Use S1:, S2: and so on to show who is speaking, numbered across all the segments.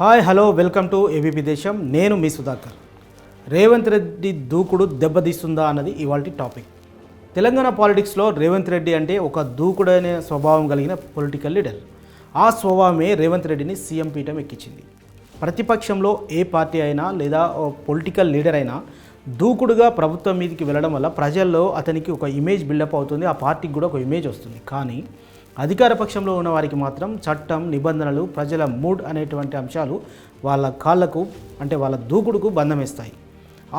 S1: Hi hello welcome to ABP Desam. నేను మీ సుధాకర్. రేవంత్ రెడ్డి దూకుడు దెబ్బతీస్తుందా అన్నది ఇవాళ టాపిక్. తెలంగాణ పాలిటిక్స్లో రేవంత్ రెడ్డి అంటే ఒక దూకుడైన స్వభావం కలిగిన పొలిటికల్ లీడర్. ఆ స్వభావమే రేవంత్ రెడ్డిని సీఎం పీఠం ఎక్కించింది. ప్రతిపక్షంలో ఏ పార్టీ అయినా లేదా పొలిటికల్ లీడర్ అయినా దూకుడుగా ప్రభుత్వం మీదకి వెళ్ళడం వల్ల ప్రజల్లో అతనికి ఒక ఇమేజ్ బిల్డప్ అవుతుంది ఆ పార్టీకి కూడా ఒక ఇమేజ్ వస్తుంది. కానీ అధికార పక్షంలో ఉన్న వారికి మాత్రం చట్టం నిబంధనలు ప్రజల మూడ్ అనేటువంటి అంశాలు వాళ్ళ కాళ్ళకు అంటే వాళ్ళ దూకుడుకు బంధమేస్తాయి.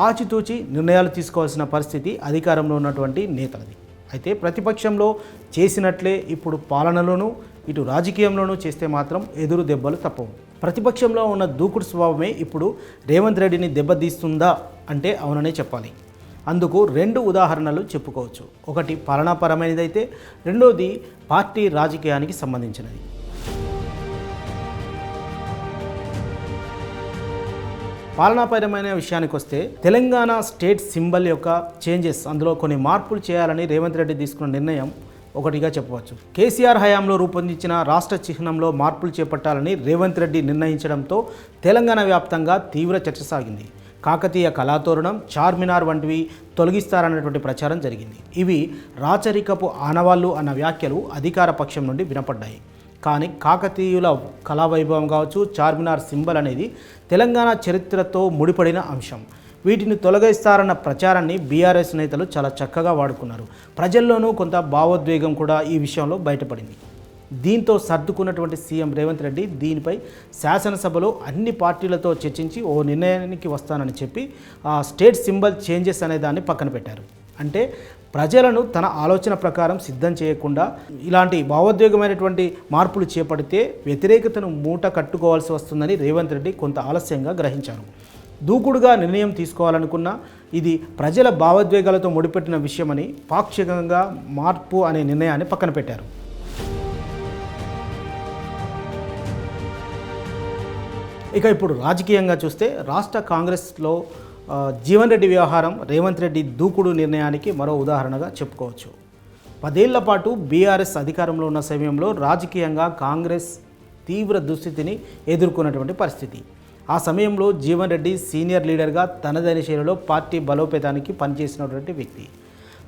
S1: ఆచితూచి నిర్ణయాలు తీసుకోవాల్సిన పరిస్థితి అధికారంలో ఉన్నటువంటి నేతలది. అయితే ప్రతిపక్షంలో చేసినట్లే ఇప్పుడు పాలనలోనూ ఇటు రాజకీయంలోనూ చేస్తే మాత్రం ఎదురు దెబ్బలు తప్పవు. ప్రతిపక్షంలో ఉన్న దూకుడు స్వభావమే ఇప్పుడు రేవంత్ రెడ్డిని దెబ్బతీస్తుందా అంటే అవుననే చెప్పాలి. అందుకు రెండు ఉదాహరణలు చెప్పుకోవచ్చు. ఒకటి పాలనాపరమైనదైతే రెండోది పార్టీ రాజకీయానికి సంబంధించినది. పాలనాపరమైన విషయానికి వస్తే తెలంగాణ స్టేట్ సింబల్ యొక్క చేంజెస్ అందులో కొన్ని మార్పులు చేయాలని రేవంత్ రెడ్డి తీసుకున్న నిర్ణయం ఒకటిగా చెప్పవచ్చు. కేసీఆర్ హయాంలో రూపొందించిన రాష్ట్ర చిహ్నంలో మార్పులు చేపట్టాలని రేవంత్ రెడ్డి నిర్ణయించడంతో తెలంగాణ వ్యాప్తంగా తీవ్ర చర్చ సాగింది. కాకతీయ కళాతోరణం చార్మినార్ వంటివి తొలగిస్తారన్నటువంటి ప్రచారం జరిగింది. ఇవి రాచరికపు ఆనవాళ్ళు అన్న వ్యాఖ్యలు అధికార పక్షం నుండి వినపడ్డాయి. కానీ కాకతీయుల కళావైభవం కావచ్చు చార్మినార్ సింబల్ అనేది తెలంగాణ చరిత్రతో ముడిపడిన అంశం. వీటిని తొలగిస్తారన్న ప్రచారాన్ని బీఆర్ఎస్ నేతలు చాలా చక్కగా వాడుకున్నారు. ప్రజల్లోనూ కొంత భావోద్వేగం కూడా ఈ విషయంలో బయటపడింది. దీంతో సర్దుకున్నటువంటి సీఎం రేవంత్ రెడ్డి దీనిపై శాసనసభలో అన్ని పార్టీలతో చర్చించి ఓ నిర్ణయానికి వస్తానని చెప్పి ఆ స్టేట్ సింబల్ చేంజెస్ అనే దాన్ని పక్కన పెట్టారు. అంటే ప్రజలను తన ఆలోచన ప్రకారం సిద్ధం చేయకుండా ఇలాంటి భావోద్వేగమైనటువంటి మార్పులు చేపడితే వ్యతిరేకతను మూట కట్టుకోవాల్సి వస్తుందని రేవంత్ రెడ్డి కొంత ఆలస్యంగా గ్రహించారు. దూకుడుగా నిర్ణయం తీసుకోవాలనుకున్నా ఇది ప్రజల భావోద్వేగాలతో ముడిపెట్టిన విషయమని పాక్షికంగా మార్పు అనే నిర్ణయాన్ని పక్కన పెట్టారు. ఇక ఇప్పుడు రాజకీయంగా చూస్తే రాష్ట్ర కాంగ్రెస్లో జీవన్ రెడ్డి వ్యవహారం రేవంత్ రెడ్డి దూకుడు నిర్ణయానికి మరో ఉదాహరణగా చెప్పుకోవచ్చు. పదేళ్ళ పాటు బీఆర్ఎస్ అధికారంలో ఉన్న సమయంలో రాజకీయంగా కాంగ్రెస్ తీవ్ర దుస్థితిని ఎదుర్కొన్నటువంటి పరిస్థితి. ఆ సమయంలో జీవన్ రెడ్డి సీనియర్ లీడర్గా తనదైన శైలిలో పార్టీ బలోపేతానికి పనిచేసినటువంటి వ్యక్తి.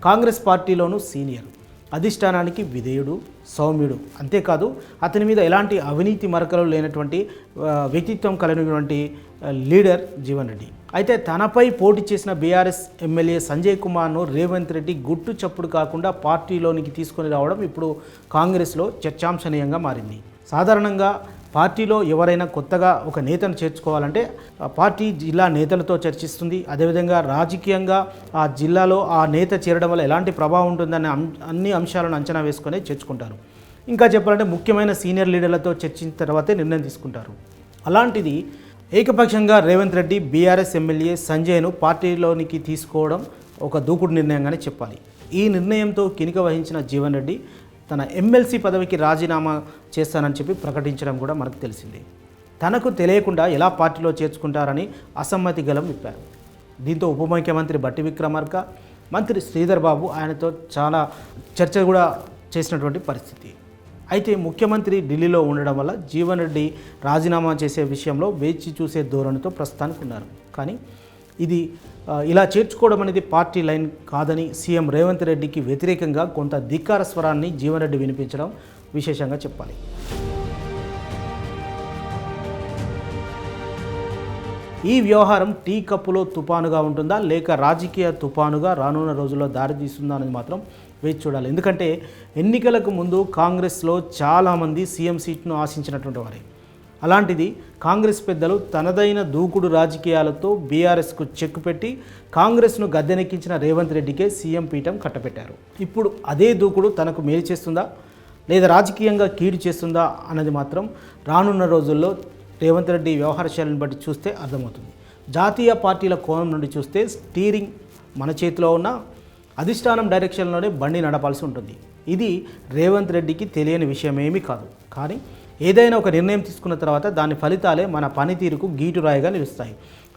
S1: కాంగ్రెస్ పార్టీలోనూ సీనియర్. అధిష్టానానికి విధేయుడు సౌమ్యుడు. అంతేకాదు అతని మీద ఎలాంటి అవినీతి మరకలు లేనటువంటి వ్యక్తిత్వం కలిగినటువంటి లీడర్ జీవన్ రెడ్డి. అయితే తనపై పోటీ చేసిన బీఆర్ఎస్ ఎమ్మెల్యే సంజయ్ కుమార్ను రేవంత్ రెడ్డి గుట్టు చప్పుడు కాకుండా పార్టీలోనికి తీసుకొని రావడం ఇప్పుడు కాంగ్రెస్లో చర్చాంశనీయంగా మారింది. సాధారణంగా పార్టీలో ఎవరైనా కొత్తగా ఒక నేతను చేర్చుకోవాలంటే పార్టీ జిల్లా నేతలతో చర్చిస్తుంది. అదేవిధంగా రాజకీయంగా ఆ జిల్లాలో ఆ నేత చేరడం వల్ల ఎలాంటి ప్రభావం ఉంటుందనే అం- అన్ని అంశాలను అంచనా వేసుకొని చేర్చుకుంటారు. ఇంకా చెప్పాలంటే ముఖ్యమైన సీనియర్ లీడర్లతో చర్చించిన తర్వాతే నిర్ణయం తీసుకుంటారు. అలాంటిది ఏకపక్షంగా రేవంత్ రెడ్డి బీఆర్ఎస్ ఎమ్మెల్యే సంజయ్ను పార్టీలోనికి తీసుకోవడం ఒక దూకుడు నిర్ణయంగానే చెప్పాలి. ఈ నిర్ణయంతో కినిక వహించిన జీవన్ రెడ్డి తన ఎమ్మెల్సీ పదవికి రాజీనామా చేస్తానని చెప్పి ప్రకటించడం కూడా మనకు తెలిసిందే. తనకు తెలియకుండా ఎలా పార్టీలో చేర్చుకుంటారని అసమ్మతి గలం విప్పారు. దీంతో ఉప ముఖ్యమంత్రి బట్టి విక్రమార్క మంత్రి శ్రీధర్ బాబు ఆయనతో చాలా చర్చ కూడా చేసినటువంటి పరిస్థితి. అయితే ముఖ్యమంత్రి ఢిల్లీలో ఉండడం వల్ల జీవన్ రెడ్డి రాజీనామా చేసే విషయంలో వేచి చూసే ధోరణితో ప్రస్తుతానికి ఉన్నారు. కానీ ఇది ఇలా చేర్చుకోవడం అనేది పార్టీ లైన్ కాదని సీఎం రేవంత్ రెడ్డికి వ్యతిరేకంగా కొంత ధిక్కార స్వరాన్ని జీవన్ రెడ్డి వినిపించడం విశేషంగా చెప్పాలి. ఈ వ్యవహారం టీ కప్పులో తుపానుగా ఉంటుందా? లేక రాజకీయ తుపానుగా రానున్న రోజుల్లో దారితీస్తుందా అనేది మాత్రం వేచి చూడాలి. ఎందుకంటే ఎన్నికలకు ముందు కాంగ్రెస్లో చాలామంది సీఎం సీట్ను ఆశించినటువంటి వారే. అలాంటిది కాంగ్రెస్ పెద్దలు తనదైన దూకుడు రాజకీయాలతో బీఆర్ఎస్కు చెక్ పెట్టి కాంగ్రెస్ను గద్దెనెక్కించిన రేవంత్ రెడ్డికే సీఎం పీఠం కట్టబెట్టారు. ఇప్పుడు అదే దూకుడు తనకు మేలు చేస్తుందా? లేదా రాజకీయంగా కీడు చేస్తుందా అన్నది మాత్రం రానున్న రోజుల్లో రేవంత్ రెడ్డి వ్యవహార శైలిని బట్టి చూస్తే అర్థమవుతుంది. జాతీయ పార్టీల కోణం నుండి చూస్తే స్టీరింగ్ మన చేతిలో ఉన్న అధిష్టానం డైరెక్షన్లోనే బండి నడపాల్సి ఉంటుంది. ఇది రేవంత్ రెడ్డికి తెలియని విషయం ఏమీ కాదు. కానీ ఏదైనా ఒక నిర్ణయం తీసుకున్న తర్వాత దాని ఫలితాలే మన పనితీరుకు గీటురాయిగా నిలుస్తాయి.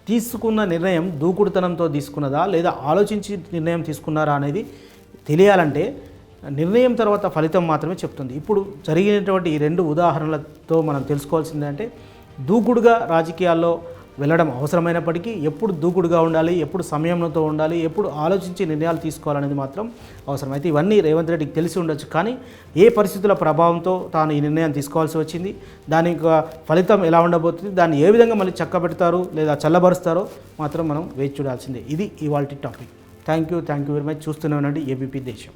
S1: తీసుకున్న నిర్ణయం దూకుడుతనంతో తీసుకున్నదా లేదా ఆలోచించి నిర్ణయం తీసుకున్నారా అనేది తెలియాలంటే నిర్ణయం తర్వాత ఫలితం మాత్రమే చెప్తుంది. ఇప్పుడు జరిగినటువంటి ఈ రెండు ఉదాహరణలతో మనం తెలుసుకోవాల్సింది అంటే దూకుడుగా రాజకీయాల్లో వెళ్ళడం అవసరమైనప్పటికీ ఎప్పుడు దూకుడుగా ఉండాలి ఎప్పుడు సంయమనంతో ఉండాలి ఎప్పుడు ఆలోచించి నిర్ణయాలు తీసుకోవాలనేది మాత్రం అవసరం అయితే ఇవన్నీ రేవంత్ రెడ్డికి తెలిసి ఉండొచ్చు. కానీ ఏ పరిస్థితుల ప్రభావంతో తాను ఈ నిర్ణయం తీసుకోవాల్సి వచ్చింది దాని యొక్క ఫలితం ఎలా ఉండబోతుంది దాన్ని ఏ విధంగా మళ్ళీ చక్కబెడతారు లేదా చల్లబరుస్తారో మాత్రం మనం వేచి చూడాల్సిందే. ఇది ఇవాళ topic. Thank you thank you very much. చూస్తూనే ఉండండి ఏబీపీ దేశం.